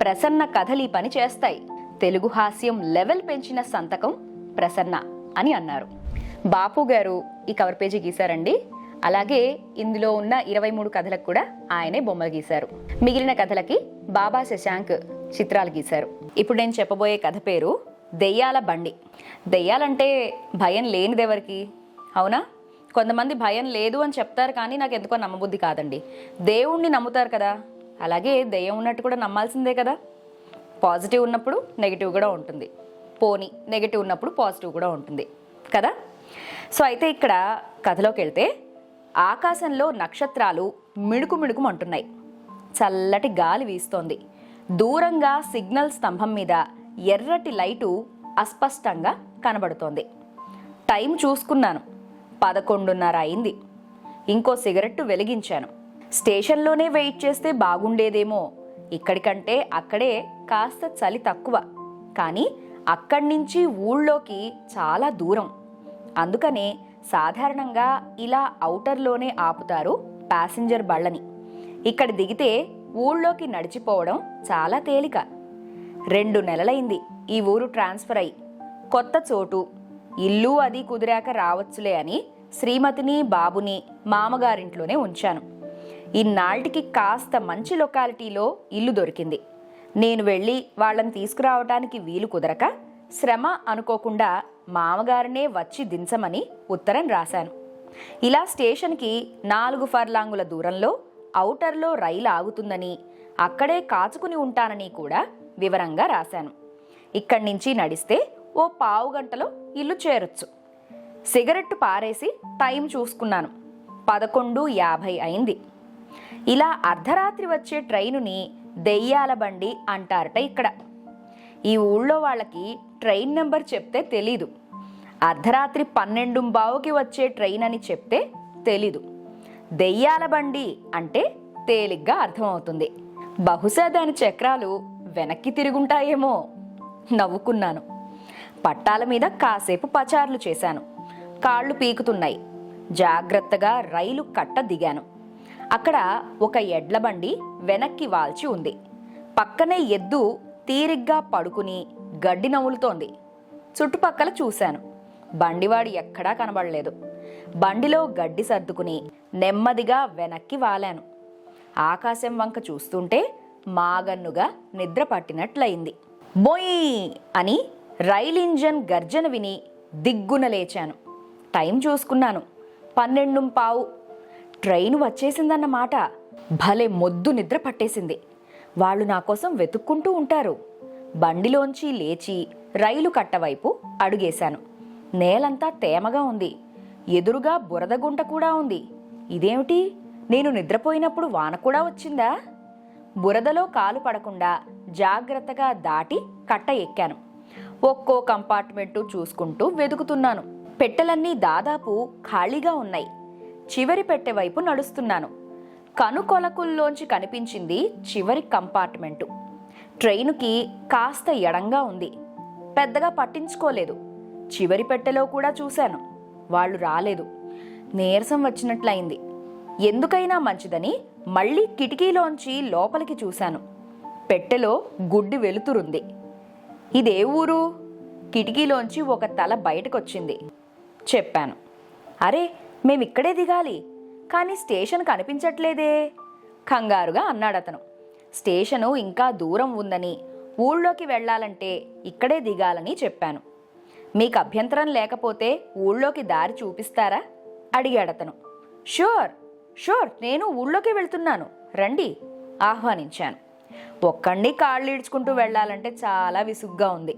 ప్రసన్న కథలు ఈ పని చేస్తాయి. తెలుగు హాస్యం లెవెల్ పెంచిన సంతకం ప్రసన్న అని అన్నారు. బాపు గారు ఈ కవర్ పేజీ గీశారండి. అలాగే ఇందులో ఉన్న ఇరవై మూడు కథలకు కూడా ఆయనే బొమ్మలు గీశారు. మిగిలిన కథలకి బాబా శశాంక్ చిత్రాలు గీశారు. ఇప్పుడు నేను చెప్పబోయే కథ పేరు దెయ్యాల బండి. దెయ్యాలంటే భయం లేనిదెవరికి? అవునా? కొంతమంది భయం లేదు అని చెప్తారు కానీ నాకు ఎందుకో నమ్మబుద్ధి కాదండి. దేవుణ్ణి నమ్ముతారు కదా. అలాగే దెయ్యం ఉన్నట్టు కూడా నమ్మాల్సిందే కదా. పాజిటివ్ ఉన్నప్పుడు నెగిటివ్ కూడా ఉంటుంది. పోని నెగిటివ్ ఉన్నప్పుడు పాజిటివ్ కూడా ఉంటుంది. కదా? సో అయితే ఇక్కడ కథలోకి వెళ్తే ఆకాశంలో నక్షత్రాలు మిణుకు మిణుకు అంటున్నాయి చల్లటి గాలి వీస్తోంది. దూరంగా సిగ్నల్ స్తంభం మీద ఎర్రటి లైటు అస్పష్టంగా కనబడుతోంది. టైం చూసుకున్నాను. పదకొండున్నర అయింది. ఇంకో సిగరెట్టు వెలిగించాను. స్టేషన్లోనే వెయిట్ చేస్తే బాగుండేదేమో. ఇక్కడికంటే అక్కడే కాస్త చలి తక్కువ. కానీ అక్కడి నుంచి ఊళ్ళోకి చాలా దూరం. అందుకనే సాధారణంగా ఇలా ఔటర్లోనే ఆపుతారు ప్యాసింజర్ బళ్ళని. ఇక్కడ దిగితే ఊళ్ళోకి నడిచిపోవడం చాలా తేలిక. రెండు నెలలైంది ఈ ఊరు ట్రాన్స్ఫర్ అయి. కొత్త చోటు. ఇల్లు అది కుదిరాక రావచ్చులే అని శ్రీమతిని బాబుని మామగారింట్లోనే ఉంచాను. ఇన్నాళ్టికి కాస్త మంచి లొకాలిటీలో ఇల్లు దొరికింది. నేను వెళ్ళి వాళ్ళని తీసుకురావటానికి వీలు కుదరక శ్రమ అనుకోకుండా మామగారినే వచ్చి దించమని ఉత్తరం రాశాను. ఇలా స్టేషన్కి నాలుగు ఫర్లాంగుల దూరంలో ఔటర్లో రైలు ఆగుతుందని అక్కడే కాచుకుని ఉంటానని కూడా వివరంగా రాశాను. ఇక్కడి నుంచి నడిస్తే ఓ పావు గంటలో ఇల్లు చేరొచ్చు. సిగరెట్టు పారేసి టైం చూసుకున్నాను. పదకొండు యాభై అయింది. ఇలా అర్ధరాత్రి వచ్చే ట్రైనుని దెయ్యాల బండి అంటారట ఇక్కడ. ఈ ఊళ్ళో వాళ్ళకి ట్రైన్ నెంబర్ చెప్తే తెలీదు. అర్ధరాత్రి పన్నెండు బావుకి వచ్చే ట్రైన్ అని చెప్తే తెలీదు. దెయ్యాల బండి అంటే తేలిగ్గా అర్థమవుతుంది. బహుశా దాని చక్రాలు వెనక్కి తిరుగుంటాయేమో. నవ్వుకున్నాను. పట్టాల మీద కాసేపు పచార్లు చేశాను. కాళ్ళు పీకుతున్నాయి. జాగ్రత్తగా రైలు కట్ట దిగాను. అక్కడ ఒక ఎడ్ల బండి వెనక్కి వాల్చి ఉంది. పక్కనే ఎద్దు తీరిగ్గా పడుకుని గడ్డి నవ్వులుతోంది. చుట్టుపక్కల చూశాను. బండివాడు ఎక్కడా కనబడలేదు. బండిలో గడ్డి సర్దుకుని నెమ్మదిగా వెనక్కి వాలాను. ఆకాశం వంక చూస్తుంటే మాగన్నుగా నిద్ర పట్టినట్లయింది. బొయ్ అని రైల్ ఇంజన్ గర్జన విని దిగ్గున లేచాను. టైం చూసుకున్నాను. పన్నెండు పావు ట్రైన్ వచ్చేసిందన్నమాట. భలే మొద్దు నిద్ర పట్టేసింది. వాళ్ళు నా కోసం వెతుక్కుంటూ ఉంటారు. బండిలోంచి లేచి రైలు కట్టవైపు అడుగేశాను. నేలంతా తేమగా ఉంది. ఎదురుగా బురదగుంట కూడా ఉంది. ఇదేమిటి? నేను నిద్రపోయినప్పుడు వాన కూడా వచ్చిందా? బురదలో కాలు పడకుండా జాగ్రత్తగా దాటి కట్ట ఎక్కాను. ఒక్కో కంపార్ట్మెంటు చూసుకుంటూ వెతుకుతున్నాను పెట్టెలన్నీ దాదాపు ఖాళీగా ఉన్నాయి. చివరి పెట్టె వైపు నడుస్తున్నాను. కనుకొలకుల్లోంచి కనిపించింది చివరి కంపార్ట్మెంటు. ట్రైనుకి కాస్త ఎడంగా ఉంది. పెద్దగా పట్టించుకోలేదు. చివరి పెట్టెలో కూడా చూశాను. వాళ్ళు రాలేదు. నీరసం వచ్చినట్లయింది. ఎందుకైనా మంచిదని మళ్ళీ కిటికీలోంచి లోపలికి చూశాను. పెట్టెలో గుడ్డి వెలుతురుంది. ఇదే ఊరు? కిటికీలోంచి ఒక తల బయటకొచ్చింది. చెప్పాను. అరే మేమిక్కడే దిగాలి. కానీ స్టేషన్ కనిపించట్లేదే. కంగారుగా అన్నాడతను. స్టేషను ఇంకా దూరం ఉందని ఊళ్ళోకి వెళ్ళాలంటే ఇక్కడే దిగాలని చెప్పాను. మీకు అభ్యంతరం లేకపోతే ఊళ్ళోకి దారి చూపిస్తారా? అడిగాడతను. షూర్ షూర్ నేను ఊళ్ళోకి వెళ్తున్నాను. రండి ఆహ్వానించాను. ఒక్కడిని కాళ్ళు ఈడ్చుకుంటూ వెళ్ళాలంటే చాలా విసుగ్గా ఉంది.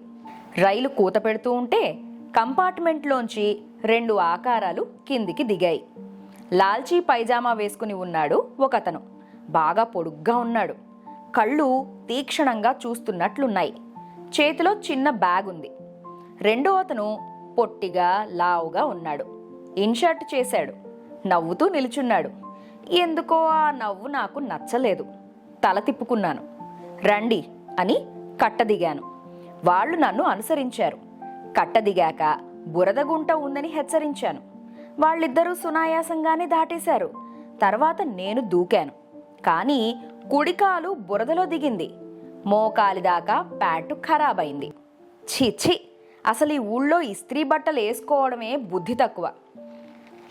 రైలు కూత పెడుతూ ఉంటే కంపార్ట్మెంట్లోంచి రెండు ఆకారాలు కిందికి దిగాయి. లాల్చీ పైజామా వేసుకుని ఉన్నాడు ఒకతను. బాగా పొడుగ్గా ఉన్నాడు. కళ్ళు తీక్షణంగా చూస్తున్నట్లున్నాయి. చేతిలో చిన్న బ్యాగ్ ఉంది. రెండో అతను పొట్టిగా లావుగా ఉన్నాడు. ఇన్షర్ట్ చేశాడు. నవ్వుతూ నిలుచున్నాడు. ఎందుకో ఆ నవ్వు నాకు నచ్చలేదు. తల తిప్పుకున్నాను. రండి అని కట్టదిగాను. వాళ్ళు నన్ను అనుసరించారు. కట్టదిగాక బురదగుంట ఉందని హెచ్చరించాను. వాళ్ళిద్దరూ సునాయాసంగానే దాటేశారు. తర్వాత నేను దూకాను. కానీ కుడికాలు బురదలో దిగింది. మోకాలి దాకా ప్యాంటు ఖరాబైంది ఛీ ఛీ! అసలు ఈ ఊళ్ళో ఇస్త్రీ బట్టలు వేసుకోవడమే బుద్ధి తక్కువ.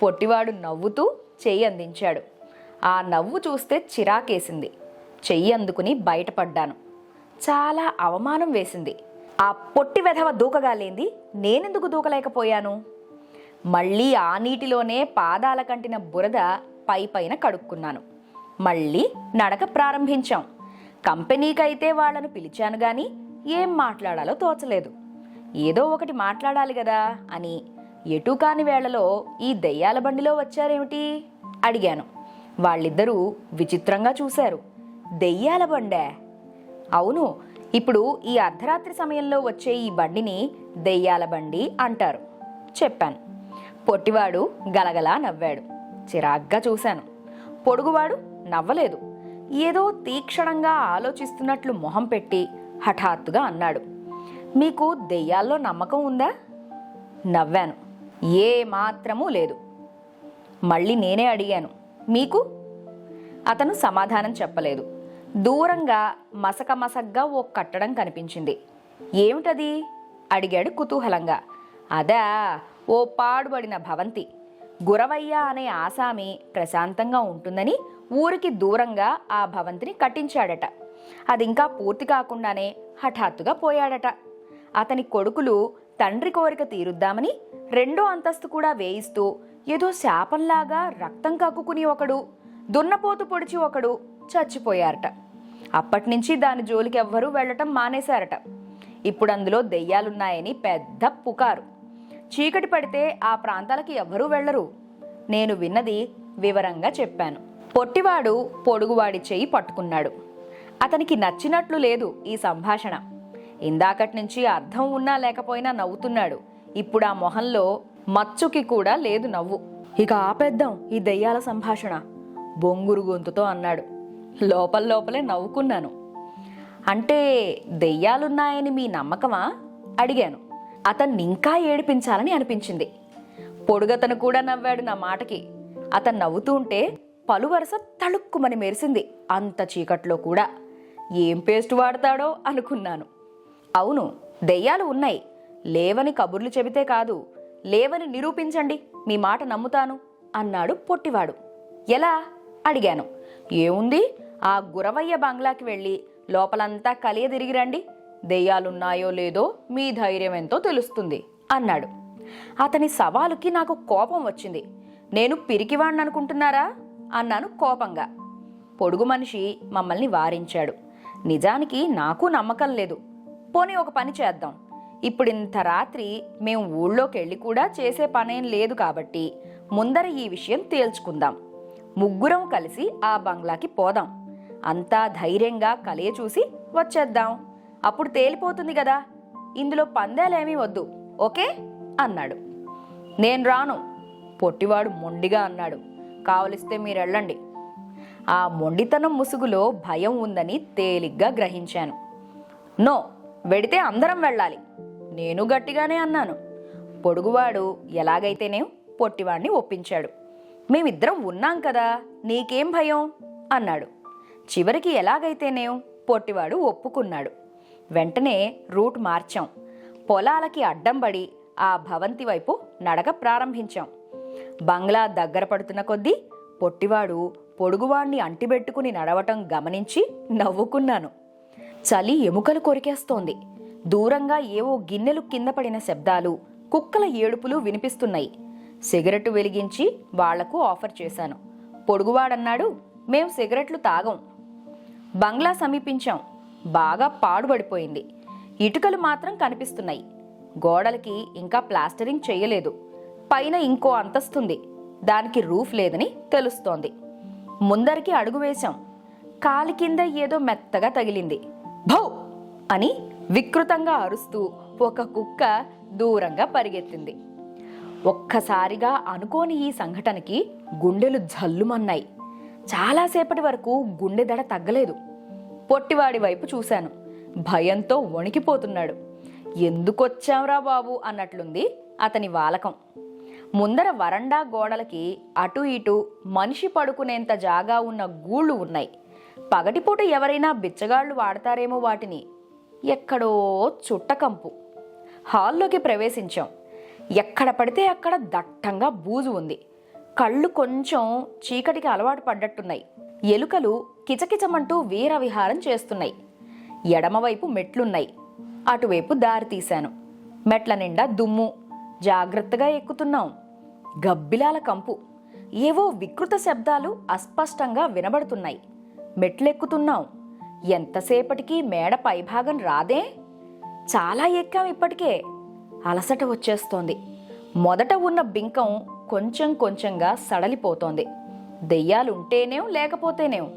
పొట్టివాడు నవ్వుతూ చెయ్యి అందించాడు. ఆ నవ్వు చూస్తే చిరాకేసింది. చెయ్యి అందుకుని బయటపడ్డాను. చాలా అవమానం వేసింది. ఆ పొట్టి వెధవ దూకగాలేంది? నేనెందుకు దూకలేకపోయాను? మళ్ళీ ఆ నీటిలోనే పాదాల కంటిన బురద పై పైన కడుక్కున్నాను. మళ్ళీ నడక ప్రారంభించాం. కంపెనీకైతే వాళ్ళను పిలిచాను గాని ఏం మాట్లాడాలో తోచలేదు. ఏదో ఒకటి మాట్లాడాలి కదా అని ఎటు కాని వేళలో ఈ దెయ్యాల బండిలో వచ్చారేమిటి? అడిగాను. వాళ్ళిద్దరూ విచిత్రంగా చూశారు. దెయ్యాల బండే? అవును ఇప్పుడు ఈ అర్ధరాత్రి సమయంలో వచ్చే ఈ బండిని దెయ్యాల బండి అంటారు. చెప్పాను. పొట్టివాడు గలగలా నవ్వాడు. చిరాగ్గా చూశాను. పొడుగువాడు నవ్వలేదు. ఏదో తీక్షణంగా ఆలోచిస్తున్నట్లు మొహం పెట్టి హఠాత్తుగా అన్నాడు. మీకు దెయ్యాల్లో నమ్మకం ఉందా? నవ్వాను. ఏ మాత్రమూ లేదు. మళ్ళీ నేనే అడిగాను. మీకు? అతను సమాధానం చెప్పలేదు. దూరంగా మసక మసగ్గా ఓ కట్టడం కనిపించింది. ఏమిటది? అడిగాడు కుతూహలంగా. అదా ఓ పాడుబడిన భవంతి. గురవయ్య అనే ఆసామి ప్రశాంతంగా ఉంటుందని ఊరికి దూరంగా ఆ భవంతిని కట్టించాడట. అది ఇంకా పూర్తి కాకుండానే హఠాత్తుగా పోయాడట. అతని కొడుకులు తండ్రి కోరిక తీరుద్దామని రెండో అంతస్తు కూడా వేయిస్తూ ఏదో శాపంలాగా రక్తం కక్కుకుని ఒకడు దున్నపోతు పొడిచి ఒకడు చచ్చిపోయారట. అప్పటినుంచి దాని జోలికి ఎవ్వరూ వెళ్ళటం మానేశారట. ఇప్పుడు అందులో దెయ్యాలున్నాయని పెద్ద పుకారు. చీకటి పడితే ఆ ప్రాంతాలకి ఎవ్వరూ వెళ్ళరు. నేను విన్నది వివరంగా చెప్పాను. పొట్టివాడు పొడుగువాడి చెయ్యి పట్టుకున్నాడు. అతనికి నచ్చినట్లు లేదు ఈ సంభాషణ. ఇందాకటి నుంచి అర్థం ఉన్నా లేకపోయినా నవ్వుతున్నాడు. ఇప్పుడు ఆ మొహంలో మచ్చుకి కూడా లేదు నవ్వు. ఇక ఆపేద్దాం ఈ దెయ్యాల సంభాషణ. బొంగురు గొంతుతో అన్నాడు. లోపల లోపలే నవ్వుకున్నాను. అంటే దెయ్యాలున్నాయని మీ నమ్మకమా? అడిగాను. అతన్ని ఇంకా ఏడిపించాలని అనిపించింది. పొడుగతను కూడా నవ్వాడు నా మాటకి. అతను నవ్వుతూ ఉంటే పలువరస తళుక్కుమని మెరిసింది అంత చీకట్లో కూడా. ఏం పేస్ట్ వాడతాడో అనుకున్నాను. అవును దెయ్యాలు ఉన్నాయి. లేవని కబుర్లు చెబితే కాదు. లేవని నిరూపించండి మీ మాట నమ్ముతాను అన్నాడు పొట్టివాడు. ఎలా? అడిగాను. ఏముంది? ఆ గురవయ్య బంగ్లాకి వెళ్ళి లోపలంతా కలియ తిరిగి రండి. దెయ్యాలున్నాయో లేదో మీ ధైర్యం ఎంతో తెలుస్తుంది అన్నాడు. అతని సవాలుకి నాకు కోపం వచ్చింది. నేను పిరికివాణ్ణి అనుకుంటున్నారా? అన్నాను కోపంగా. పొడుగు మనిషి మమ్మల్ని వారించాడు. నిజానికి నాకు నమ్మకం లేదు. పోనీ ఒక పని చేద్దాం. ఇప్పుడు ఇంత రాత్రి మేము ఊళ్ళోకి వెళ్ళి కూడా చేసే పనేం లేదు కాబట్టి ముందర ఈ విషయం తేల్చుకుందాం. ముగ్గురం కలిసి ఆ బంగ్లాకి పోదాం. అంతా ధైర్యంగా కలియ చూసి వచ్చేద్దాం. అప్పుడు తేలిపోతుంది కదా. ఇందులో పందేలేమీ వద్దు ఓకే? అన్నాడు. నేను రాను పొట్టివాడు మొండిగా అన్నాడు. కావలిస్తే మీరెళ్ళండి. ఆ మొండితనం ముసుగులో భయం ఉందని తేలిగ్గా గ్రహించాను. నో వెడితే అందరం వెళ్ళాలి. నేను గట్టిగానే అన్నాను. పొడుగువాడు ఎలాగైతేనే పొట్టివాడిని ఒప్పించాడు. మేమిద్దరం ఉన్నాం కదా నీకేం భయం? అన్నాడు. చివరికి ఎలాగైతేనేం? పొట్టివాడు ఒప్పుకున్నాడు. వెంటనే రూట్ మార్చాం. పొలాలకి అడ్డంబడి ఆ భవంతి వైపు నడక ప్రారంభించాం. బంగ్లా దగ్గర పడుతున్న కొద్దీ పొట్టివాడు పొడుగువాణ్ణి అంటిబెట్టుకుని నడవటం గమనించి నవ్వుకున్నాను. చలి ఎముకలు కొరికేస్తోంది. దూరంగా ఏవో గిన్నెలు కింద పడిన శబ్దాలు కుక్కల ఏడుపులు వినిపిస్తున్నాయి. సిగరెట్ వెలిగించి వాళ్ళకు ఆఫర్ చేశాను. పొడుగువాడన్నాడు మేం సిగరెట్లు తాగం. బంగ్లా సమీపించాం. బాగా పాడుబడిపోయింది. ఇటుకలు మాత్రం కనిపిస్తున్నాయి. గోడలకి ఇంకా ప్లాస్టరింగ్ చెయ్యలేదు. పైన ఇంకో అంతస్తుంది. దానికి రూఫ్ లేదని తెలుస్తోంది. ముందరికి అడుగు వేశాం. కాలి కింద ఏదో మెత్తగా తగిలింది. భౌ! అని వికృతంగా అరుస్తూ ఒక కుక్క దూరంగా పరిగెత్తింది. ఒక్కసారిగా అనుకోని ఈ సంఘటనకి గుండెలు జల్లుమన్నాయి. చాలాసేపటి వరకు గుండె దడ తగ్గలేదు. పొట్టివాడి వైపు చూశాను. భయంతో వణికిపోతున్నాడు. ఎందుకొచ్చాంరా బాబు అన్నట్లుంది అతని వాలకం. ముందర వరండా గోడలకి అటు ఇటు మనిషి పడుకునేంత జాగా ఉన్న గూళ్ళు ఉన్నాయి. పగటిపూట ఎవరైనా బిచ్చగాళ్ళు వాడతారేమో వాటిని. ఎక్కడో చుట్టకంపు. హాల్లోకి ప్రవేశించాం. ఎక్కడ పడితే అక్కడ దట్టంగా బూజు ఉంది. కళ్ళు కొంచెం చీకటికి అలవాటు పడ్డట్టున్నాయి. ఎలుకలు కిచకిచమంటూ వీరవిహారం చేస్తున్నాయి. ఎడమవైపు మెట్లున్నాయి. అటువైపు దారి తీశాను. మెట్ల నిండా దుమ్ము. జాగ్రత్తగా ఎక్కుతున్నాం. గబ్బిలాల కంపు. ఏవో వికృత శబ్దాలు అస్పష్టంగా వినబడుతున్నాయి. మెట్లెక్కుతున్నాం. ఎంతసేపటికి మేడ పైభాగం రాదే? చాలా ఎక్కాం ఇప్పటికే. అలసట వచ్చేస్తోంది. మొదట ఉన్న బింకం కొంచెం కొంచెంగా సడలిపోతోంది. దెయ్యాలుంటేనేం లేకపోతేనేం?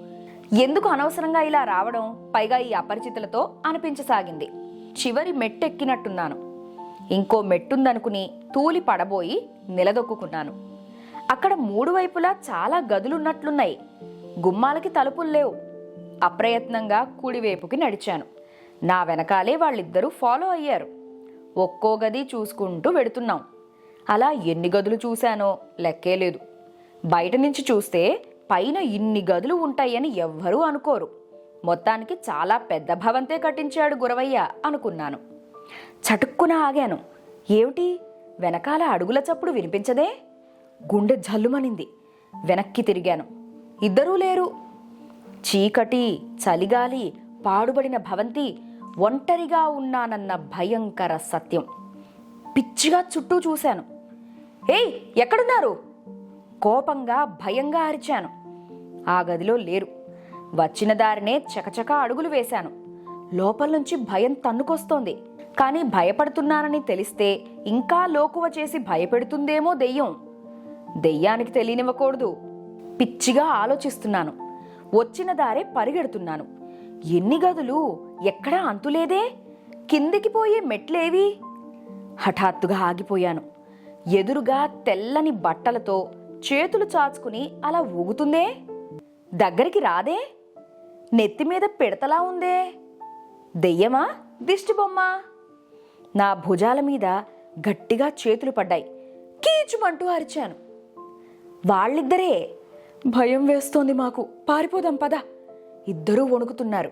ఎందుకు అనవసరంగా ఇలా రావడం పైగా ఈ అపరిచితులతో అనిపించసాగింది. చివరి మెట్టెక్కినట్టున్నాను. ఇంకో మెట్టుందనుకుని తూలి పడబోయి నిలదొక్కున్నాను అక్కడ మూడు వైపులా చాలా గదులున్నట్లున్నాయి. గుమ్మాలకి తలుపులు లేవు. అప్రయత్నంగా కుడివైపుకి నడిచాను. నా వెనకాలే వాళ్ళిద్దరూ ఫాలో అయ్యారు. ఒక్కో గది చూసుకుంటూ వెడుతున్నాం. అలా ఎన్ని గదులు చూశానో లెక్కే లేదు. బయట నుంచి చూస్తే పైన ఇన్ని గదులు ఉంటాయని ఎవ్వరూ అనుకోరు. మొత్తానికి చాలా పెద్ద భవంతే కట్టించాడు గురవయ్య అనుకున్నాను. చటుక్కున ఆగాను. ఏమిటి? వెనకాల అడుగుల చప్పుడు వినిపించదే? గుండె జల్లుమనింది. వెనక్కి తిరిగాను. ఇద్దరూ లేరు. చీకటి చలిగాలి పాడుబడిన భవంతి ఒంటరిగా ఉన్నానన్న భయంకర సత్యం. పిచ్చిగా చుట్టూ చూశాను. ఏయ్ ఎక్కడున్నారు? కోపంగా భయంగా అరిచాను. ఆ గదిలో లేరు. వచ్చిన దారినే చకచక అడుగులు వేశాను. లోపల నుంచి భయం తన్నుకొస్తోంది. కానీ భయపడుతున్నానని తెలిస్తే ఇంకా లోకువ చేసి భయపెడుతుందేమో దెయ్యం. దెయ్యానికి తెలియనివ్వకూడదు. పిచ్చిగా ఆలోచిస్తున్నాను. వచ్చిన దారే పరిగెడుతున్నాను. ఎన్ని గదులు? ఎక్కడా అంతులేదే? కిందికి పోయే మెట్లేవి? హఠాత్తుగా ఆగిపోయాను. ఎదురుగా తెల్లని బట్టలతో చేతులు చాచుకుని అలా ఊగుతుందే? దగ్గరికి రాదే? నెత్తి మీద పిడతలా ఉందే? దెయ్యమా? దిష్టిబొమ్మ నా భుజాల మీద గట్టిగా చేతులు పడ్డాయి. కీచుమంటూ అరిచాను. వాళ్ళిద్దరే భయం వేస్తోంది మాకు. పారిపోదాం పద. ఇద్దరూ వణుకుతున్నారు.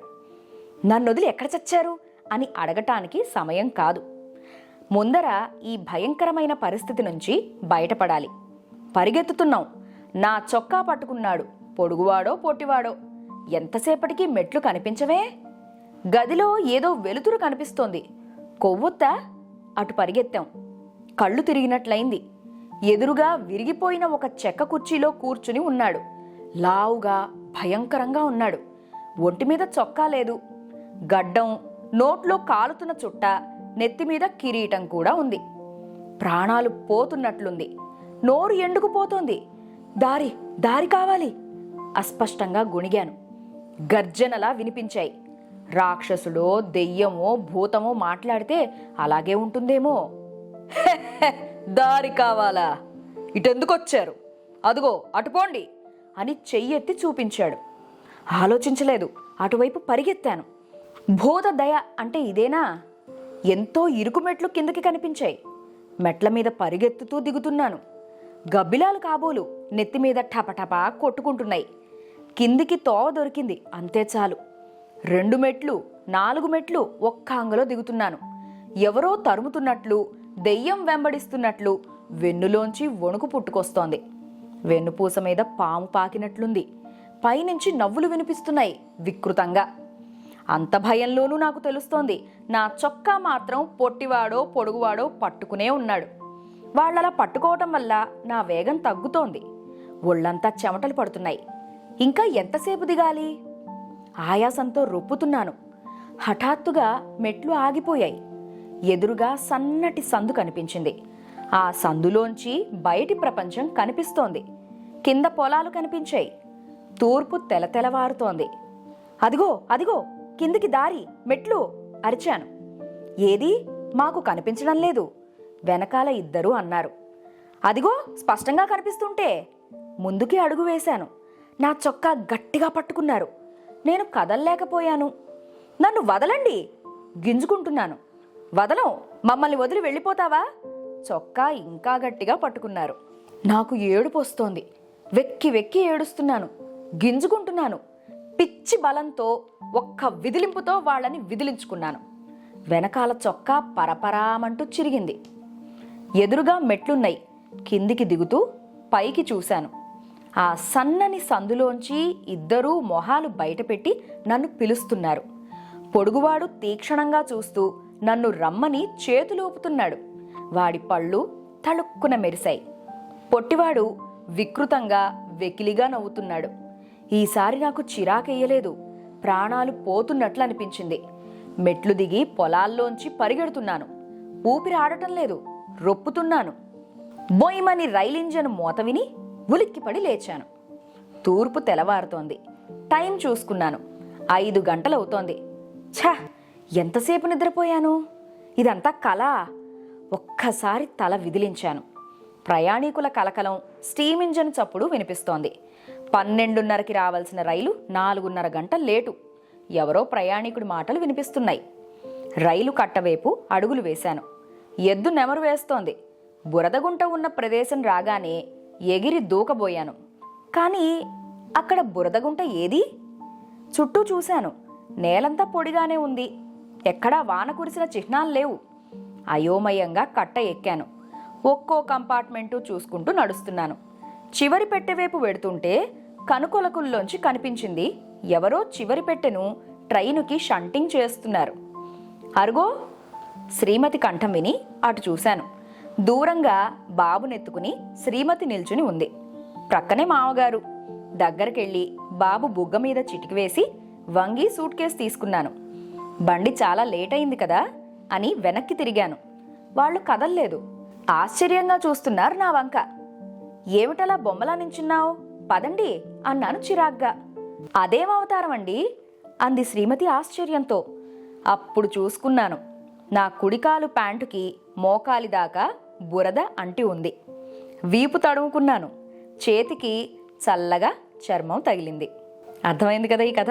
నన్ను వదిలి ఎక్కడ చచ్చారు? అని అడగటానికి సమయం కాదు. ముందర ఈ భయంకరమైన పరిస్థితి నుంచి బయటపడాలి. పరిగెత్తుతున్నాం. నా చొక్కా పట్టుకున్నాడు. పొడుగువాడో పొట్టివాడో ఎంతసేపటికి మెట్లు కనిపించవే? గదిలో ఏదో వెలుతురు కనిపిస్తోంది. కొవ్వొత్తా? అటు పరిగెత్తాం. కళ్ళు తిరిగినట్లయింది. ఎదురుగా విరిగిపోయిన ఒక చెక్క కుర్చీలో కూర్చుని ఉన్నాడు. లావుగా భయంకరంగా ఉన్నాడు. ఒంటి మీద చొక్కా లేదు. గడ్డం నోట్లో కాలుతున్న చుట్ట నెత్తి మీద కిరీటం కూడా ఉంది. ప్రాణాలు పోతున్నట్లుంది. నోరు ఎండుకుపోతోంది దారి దారి కావాలి. అస్పష్టంగా గుణిగాను. గర్జనలా వినిపించాయి. రాక్షసుడో దెయ్యమో భూతమో మాట్లాడితే అలాగే ఉంటుందేమో? దారి కావాలా? ఇటెందుకొచ్చారు? అదుగో అటుపోండి అని చెయ్యెత్తి చూపించాడు. ఆలోచించలేదు. అటువైపు పరిగెత్తాను. భూత దయ అంటే ఇదేనా? ఎంతో ఇరుకు మెట్లు కిందకి కనిపించాయి. మెట్ల మీద పరిగెత్తుతూ దిగుతున్నాను. గబ్బిలాలు కాబోలు నెత్తి మీద టపటపా కొట్టుకుంటున్నాయి. కిందికి తోవ దొరికింది. అంతే చాలు. రెండు మెట్లు నాలుగు మెట్లు ఒక్క అంగలో దిగుతున్నాను. ఎవరో తరుముతున్నట్లు దెయ్యం వెంబడిస్తున్నట్లు వెన్నులోంచి వణుకు పుట్టుకొస్తోంది. వెన్నుపూస మీద పాము పాకినట్లుంది. పైనుంచి నవ్వులు వినిపిస్తున్నాయి వికృతంగా. అంత భయంలోనూ నాకు తెలుస్తోంది నా చొక్కా మాత్రం పొట్టివాడో పొడుగువాడో పట్టుకునే ఉన్నాడు. వాళ్ళలా పట్టుకోవటం వల్ల నా వేగం తగ్గుతోంది. ఒళ్ళంతా చెమటలు పడుతున్నాయి. ఇంకా ఎంతసేపు దిగాలి? ఆయాసంతో రొప్పుతున్నాను. హఠాత్తుగా మెట్లు ఆగిపోయాయి. ఎదురుగా సన్నటి సందు కనిపించింది. ఆ సందులోంచి బయటి ప్రపంచం కనిపిస్తోంది. కింద పొలాలు కనిపించాయి. తూర్పు తెలతెలవారుతోంది అదిగో అదిగో కిందికి దారి మెట్లు అరిచాను. ఏది? మాకు కనిపించడం లేదు వెనకాల ఇద్దరూ అన్నారు. అదిగో స్పష్టంగా కనిపిస్తుంటే ముందుకి అడుగు వేశాను. నా చొక్కా గట్టిగా పట్టుకున్నారు. నేను కదల్లేకపోయాను. నన్ను వదలండి గింజుకుంటున్నాను. వదలం మమ్మల్ని వదిలి వెళ్ళిపోతావా? చొక్కా ఇంకా గట్టిగా పట్టుకున్నారు. నాకు ఏడుపు వస్తోంది. వెక్కి వెక్కి ఏడుస్తున్నాను. గింజుకుంటున్నాను. పిచ్చి బలంతో ఒక్క విదిలింపుతో వాళ్ళని విదిలించుకున్నాను. వెనకాల చొక్కా పరపరామంటూ చిరిగింది. ఎదురుగా మెట్లున్నాయి. కిందికి దిగుతూ పైకి చూశాను. ఆ సన్నని సందులోంచి ఇద్దరూ మొహాలు బయటపెట్టి నన్ను పిలుస్తున్నారు. పొడుగువాడు తీక్షణంగా చూస్తూ నన్ను రమ్మని చేతులూపుతున్నాడు. వాడి పళ్ళు తళుక్కున మెరిశాయి. పొట్టివాడు వికృతంగా వెకిలిగా నవ్వుతున్నాడు. ఈసారి నాకు చిరాకెయ్యలేదు ప్రాణాలు పోతున్నట్లు అనిపించింది. మెట్లు దిగి పొలాల్లోంచి పరిగెడుతున్నాను. ఊపిరి ఆడటం లేదు. రొప్పుతున్నాను. బొయ్యమని రైలు ఇంజన్ మోత విని ఉలిక్కిపడి లేచాను. తూర్పు తెల్లవారుతోంది. టైం చూసుకున్నాను. ఐదు గంటలవుతోంది. ఛ! ఎంతసేపు నిద్రపోయాను? ఇదంతా కళ. ఒక్కసారి తల విదిలించాను. ప్రయాణికుల కలకలం స్టీమ్ ఇంజన్ చప్పుడు వినిపిస్తోంది. పన్నెండున్నరకి రావాల్సిన రైలు నాలుగున్నర గంట లేటు. ఎవరో ప్రయాణికుడి మాటలు వినిపిస్తున్నాయి. రైలు కట్టవైపు అడుగులు వేశాను. ఎద్దు నెమరు వేస్తోంది. బురదగుంట ఉన్న ప్రదేశం రాగానే ఎగిరి దూకబోయాను. కానీ అక్కడ బురదగుంట ఏది? చుట్టూ చూశాను. నేలంతా పొడిగానే ఉంది. ఎక్కడా వాన కురిసిన చిహ్నాలు లేవు. అయోమయంగా కట్ట ఎక్కాను. ఒక్కో కంపార్ట్మెంటు చూసుకుంటూ నడుస్తున్నాను. చివరి పెట్టెవైపు వెడుతుంటే కనుకొలకుల్లోంచి కనిపించింది. ఎవరో చివరి పెట్టెను ట్రైనుకి షంటింగ్ చేస్తున్నారు. అరుగో శ్రీమతి కంఠం విని అటు చూశాను. దూరంగా బాబునెత్తుకుని శ్రీమతి నిల్చుని ఉంది. ప్రక్కనే మామగారు. దగ్గరికెళ్ళి బాబు బుగ్గ మీద చిటికి వేసి వంగి సూట్ కేసు తీసుకున్నాను. బండి చాలా లేట్ అయింది కదా అని వెనక్కి తిరిగాను. వాళ్ళు కదల్లేదు. ఆశ్చర్యంగా చూస్తున్నారు నా వంక. ఏమిటలా బొమ్మలా నించున్నావు? పదండి అన్నాను చిరాగ్గా. అదేం అవతారం అండి? అంది శ్రీమతి ఆశ్చర్యంతో. అప్పుడు చూసుకున్నాను. నా కుడికాలు ప్యాంటుకి మోకాలి దాకా బురద అంటి ఉంది. వీపు తడుముకున్నాను. చేతికి చల్లగా చర్మం తగిలింది. అర్థమైంది కదా ఈ కథ?